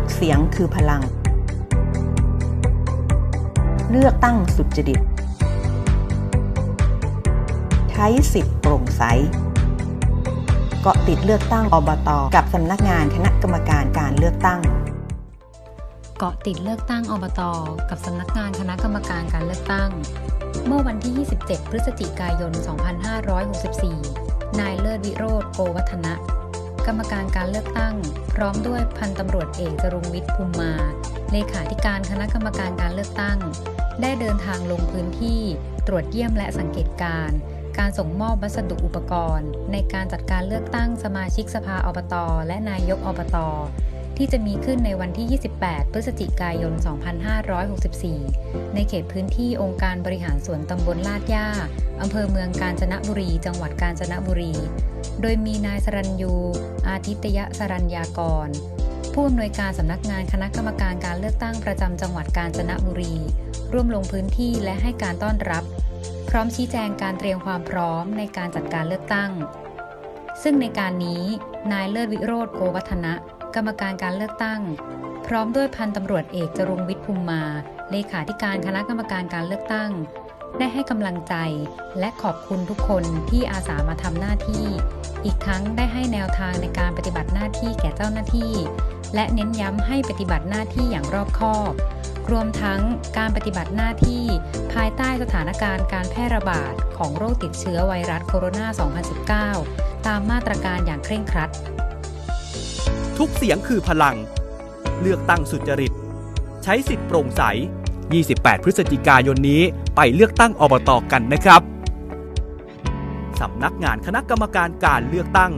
กเสียงคือพลัง เลือกตั้งสุจริต ใช้สิทธิ์โปร่งใส เกาะติดเลือกตั้งอบต กับสำนักงานคณะกรรมการการเลือกตั้ง เกาะติดเลือกตั้งอบต กับสำนักงานคณะกรรมการการเลือกตั้ง เมื่อวันที่ 27 พฤศจิกายน 2564 นายเลิศวิโรธโกวัฒนะ รรมการการเลือกตั้ง พร้อมด้วยพันตำรวจเอกจรุงวิทย์ภูมิมา เลขาธิการคณะกรรมการการเลือกตั้ง ได้เดินทางลงพื้นที่ตรวจเยี่ยมและสังเกตการ์การส่งมอบวัสดุอุปกรณ์ ในการจัดการเลือกตั้งสมาชิกสภาอบต และนายกอบต ที่จะมีขึ้นในวันที่ 28 พฤศจิกายน 2564 ในเขตพื้นที่องค์การบริหารส่วนตำบลลาดย่าอำเภอเมืองกาญจนบุรี จังหวัดกาญจนบุรี โดยมีนายสรัญยู อาทิตยสรัญญากร ผู้อำนวยการสำนักงานคณะกรรมการการเลือกตั้งประจำจังหวัดกาญจนบุรี ร่วมลงพื้นที่และให้การต้อนรับ พร้อมชี้แจงการเตรียมความพร้อมในการจัดการเลือกตั้ง ซึ่งในการนี้นายเลิศวิโรธโกวัฒนะ กรรมการการเลือกตั้ง พร้อมด้วยพันตำรวจเอกจรุงวิทย์ภูมิมา เลขาธิการคณะกรรมการการเลือกตั้ง ได้ให้กำลังใจและขอบคุณทุกคนที่อาสามาทำหน้าที่ อีกทั้งได้ให้แนวทางในการปฏิบัติหน้าที่แก่เจ้าหน้าที่ และเน้นย้ำให้ปฏิบัติหน้าที่อย่างรอบคอบรวมทั้งการปฏิบัติหน้าที่ภายใต้สถานการณ์การแพร่ระบาดของโรคติดเชื้อไวรัสโคโรนา 2019 ตามมาตรการอย่างเคร่งครัด ทุกเสียงคือพลัง เลือกตั้งสุจริต ใช้สิทธิ์โปร่งใส 28 พฤศจิกายนนี้ไปเลือกตั้งอบตกันนะครับ สำนักงานคณะกรรมการการเลือกตั้ง